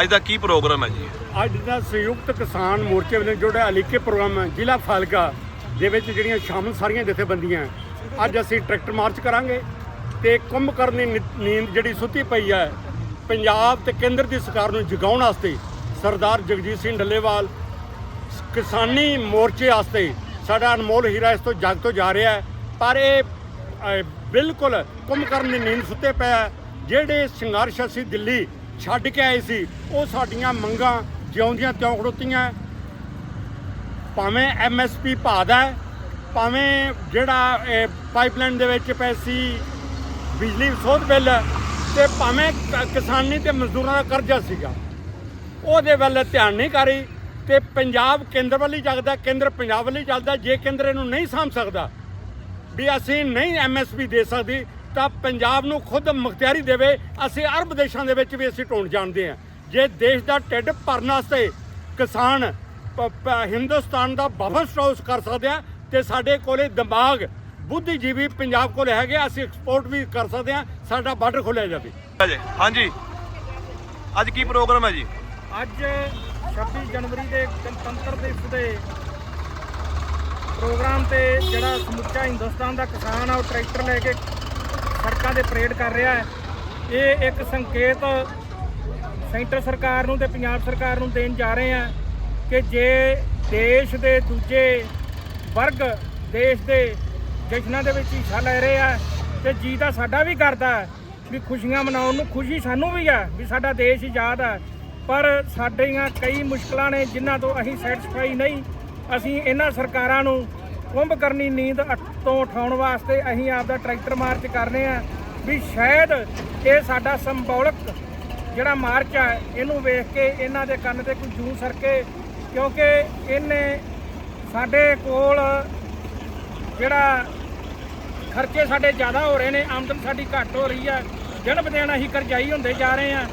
ਅੱਜ ਦਾ ਕੀ ਪ੍ਰੋਗਰਾਮ ਹੈ ਜੀ? ਅੱਜ ਦਾ ਸੰਯੁਕਤ ਕਿਸਾਨ ਮੋਰਚੇ ਵੱਲੋਂ ਜਿਹੜਾ ਅਲੀਕੇ ਪ੍ਰੋਗਰਾਮ ਹੈ ਜ਼ਿਲ੍ਹਾ ਫਾਲਕਾ ਦੇ ਵਿੱਚ ਜਿਹੜੀਆਂ ਸ਼ਾਮਲ ਸਾਰੀਆਂ ਜਥੇਬੰਦੀਆਂ ਅੱਜ ਅਸੀਂ ਟਰੈਕਟਰ ਮਾਰਚ ਕਰਾਂਗੇ ਤੇ ਕੁੰਭਕਰਨ ਦੀ ਨੀ- ਨੀਂਦ ਜਿਹੜੀ ਸੁੱਤੀ ਪਈ ਹੈ ਪੰਜਾਬ ਤੇ ਕੇਂਦਰ ਦੀ ਸਰਕਾਰ ਨੂੰ ਜਗਾਉਣ ਵਾਸਤੇ ਸਰਦਾਰ ਜਗਜੀਤ ਸਿੰਘ ਡੱਲੇਵਾਲ ਕਿਸਾਨੀ ਮੋਰਚੇ ਵਾਸਤੇ ਸਾਡਾ ਅਨਮੋਲ ਹੀਰਾ ਇਸ ਤੋਂ ਜਗ ਤੋਂ ਜਾ ਰਿਹਾ ਹੈ ਪਰ ਇਹ ਅਹ, ਬਿਲਕੁਲ ਕੁੰਭਕਰਨ ਦੀ ਨੀਂਦ ਸੁੱਤੇ ਪਿਆ ਜਿਹੜੇ ਸੰਘਰਸ਼ ਅਸੀਂ ਦਿੱਲੀ ਛੱਡ ਕੇ ਆਏ ਸੀ। ਉਹ ਸਾਡੀਆਂ ਮੰਗਾਂ ਜਿਉਂਦੀਆਂ ਤਿਉਂ ਖੜੋਤੀਆਂ। ਭਾਵੇਂ ਐਮਐਸਪੀ ਭਾਦਾ ਹੈ, ਭਾਵੇਂ ਜਿਹੜਾ ਪਾਈਪਲਾਈਨ ਦੇ ਵਿੱਚ ਪੈਸੀ ਬਿਜਲੀ ਸੋਧ ਬਿੱਲ ਤੇ ਭਾਵੇਂ ਕਿਸਾਨੀ ਤੇ ਮਜ਼ਦੂਰਾਂ ਦਾ ਕਰਜ਼ਾ ਸੀਗਾ। ਉਹਦੇ ਵੱਲ ਧਿਆਨ ਨਹੀਂ ਕਰੀ ਰਹੀ ਤੇ ਪੰਜਾਬ ਕੇਂਦਰ ਵੱਲ ਹੀ ਜਗਦਾ ਕੇਂਦਰ ਪੰਜਾਬ ਵੱਲ ਹੀ ਚੱਲਦਾ, ਜੇ ਕੇਂਦਰ ਇਹਨੂੰ ਨਹੀਂ ਸਾਂਭ ਸਕਦਾ, ਵੀ ਅਸੀਂ ਨਹੀਂ ਐਮਐਸਪੀ ਦੇ ਸਕਦੀ ਤਾਂ ਪੰਜਾਬ ਨੂੰ ਖੁਦ ਮੁਖਤਿਆਰੀ ਦੇਵੇ ਅਸੀਂ ਅਰਬ ਦੇਸ਼ਾਂ ਦੇ ਵਿੱਚ ਵੀ ਅਸੀਂ ਢੋਣ ਜਾਣਦੇ ਹਾਂ। ਜੇ ਦੇਸ਼ ਦਾ ਢਿੱਡ ਭਰਨ ਵਾਸਤੇ ਕਿਸਾਨ ਹਿੰਦੁਸਤਾਨ ਦਾ ਬਫਰ ਸਟਾਊਸ ਕਰ ਸਕਦੇ ਆ ਤੇ ਸਾਡੇ ਕੋਲੇ ਦਿਮਾਗ ਬੁੱਧੀਜੀਵੀ ਪੰਜਾਬ ਕੋਲ ਹੈਗੇ ਅਸੀਂ ਐਕਸਪੋਰਟ ਵੀ ਕਰ ਸਕਦੇ ਆ ਸਾਡਾ ਬਾਰਡਰ ਖੋਲਿਆ ਜਾਵੇ। ਹਾਂਜੀ ਹਾਂਜੀ। ਅੱਜ ਕੀ ਪ੍ਰੋਗਰਾਮ ਹੈ ਜੀ? ਅੱਜ 26 ਜਨਵਰੀ ਦੇ ਗਣਤੰਤਰ ਦਿਵਸ ਦੇ ਪ੍ਰੋਗਰਾਮ ਤੇ ਜਿਹੜਾ ਸਮੁੱਚਾ ਹਿੰਦੁਸਤਾਨ ਦਾ ਕਿਸਾਨ ਆ ਉਹ ਟਰੈਕਟਰ ਲੈ ਕੇ ਸੜਕਾਂ ਤੇ ਪਰੇਡ ਕਰ ਰਿਹਾ ਹੈ। ਇਹ ਇੱਕ ਸੰਕੇਤ ਸੈਂਟਰ ਸਰਕਾਰ ਨੂੰ ਤੇ ਪੰਜਾਬ ਸਰਕਾਰ ਨੂੰ ਦੇਣ ਜਾ ਰਹੇ ਆ ਕਿ ਜੇ ਦੇਸ਼ ਦੇ ਦੂਜੇ ਵਰਗ ਦੇਸ਼ ਦੇ ਜਸ਼ਨਾਂ ਦੇ ਵਿੱਚ ਹਿੱਸਾ ਲੈ ਰਹੇ ਆ, ਤੇ ਜੀ ਦਾ ਸਾਡਾ ਵੀ ਕਰਦਾ ਵੀ ਖੁਸ਼ੀਆਂ ਮਨਾਉਣ ਨੂੰ ਖੁਸ਼ੀ ਸਾਨੂੰ ਵੀ ਆ, ਵੀ ਸਾਡਾ ਦੇਸ਼ ਆਜ਼ਾਦ ਆ। ਪਰ ਸਾਡੀਆਂ ਕਈ ਮੁਸ਼ਕਲਾਂ ਨੇ ਜਿਨ੍ਹਾਂ ਤੋਂ ਅਸੀਂ ਸੈਟੀਸਫਾਈ ਨਹੀਂ। ਅਸੀਂ ਇਹਨਾਂ ਸਰਕਾਰਾਂ ਨੂੰ ਕੁੰਭਕਰਨੀ ਨੀਂਦ ਤੋਂ ਉਠਾਉਣ ਵਾਸਤੇ ਅਸੀਂ ਆਪਦਾ ਟਰੈਕਟਰ ਮਾਰਚ ਕਰਨੇ ਆ ਵੀ ਸ਼ਾਇਦ ਇਹ ਸਾਡਾ ਸੰਬੋਲਕ ਜਿਹੜਾ ਮਾਰਚ ਆ, ਇਹਨੂੰ ਵੇਖ ਕੇ ਇਹਨਾਂ ਦੇ ਕੰਨ ਤੇ ਕੋਈ ਜੂ ਸਰਕੇ, ਕਿਉਂਕਿ ਇਹਨੇ ਸਾਡੇ ਕੋਲ ਜਿਹੜਾ ਖਰਚੇ ਸਾਡੇ ਜ਼ਿਆਦਾ ਹੋ ਰਹੇ ਨੇ, ਆਮਦਨ ਸਾਡੀ ਘੱਟ ਹੋ ਰਹੀ ਆ। ਦਿਨ ਬ ਦਿਨ ਅਸੀਂ ਕਰਜ਼ਾਈ ਹੁੰਦੇ ਜਾ ਰਹੇ ਹਾਂ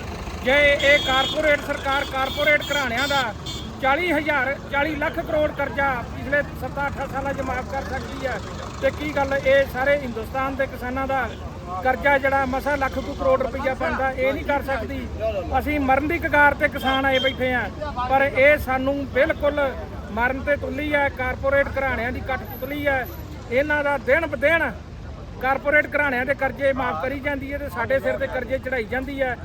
ਜੇ ਇਹ ਕਾਰਪੋਰੇਟ ਸਰਕਾਰ ਕਾਰਪੋਰੇਟ ਘਰਾਣਿਆਂ ਦਾ 40000 40 ਲੱਖ ਕਰੋੜ ਕਰਜ਼ਾ ਪਿਛਲੇ 7-8 ਸਾਲਾਂ 'ਚ ਮਾਫ ਕਰ ਸਕਦੀ ਹੈ। ਤੇ ਕੀ ਗੱਲ, ਇਹ ਸਾਰੇ ਹਿੰਦੁਸਤਾਨ ਦੇ ਕਿਸਾਨਾਂ ਦਾ ਕਰਜ਼ਾ ਜਿਹੜਾ ਮਸਾ ਲੱਖ ਕੁ ਕਰੋੜ ਰੁਪਈਆ ਬਣਦਾ, ਇਹ ਨਹੀਂ ਕਰ ਸਕਦੀ। ਅਸੀਂ ਮਰਨ ਦੀ ਕਗਾਰ ਤੇ ਕਿਸਾਨ ਆਏ ਬੈਠੇ ਆ ਪਰ ਇਹ ਸਾਨੂੰ ਬਿਲਕੁਲ ਮਰਨ ਤੇ ਤੁੱਲੀ ਹੈ, ਕਾਰਪੋਰੇਟ ਘਰਾਣਿਆਂ ਦੀ ਕੱਟ ਤੁੱਲੀ ਹੈ। ਇਹਨਾਂ ਦਾ ਦਿਨ ਬ ਦਿਨ ਕਾਰਪੋਰੇਟ ਘਰਾਣਿਆਂ ਦੇ ਕਰਜ਼ੇ ਮਾਫ ਕਰੀ ਜਾਂਦੀ ਹੈ ਤੇ ਸਾਡੇ ਸਿਰ ਤੇ ਕਰਜ਼ੇ ਚੜਾਈ ਜਾਂਦੀ ਹੈ।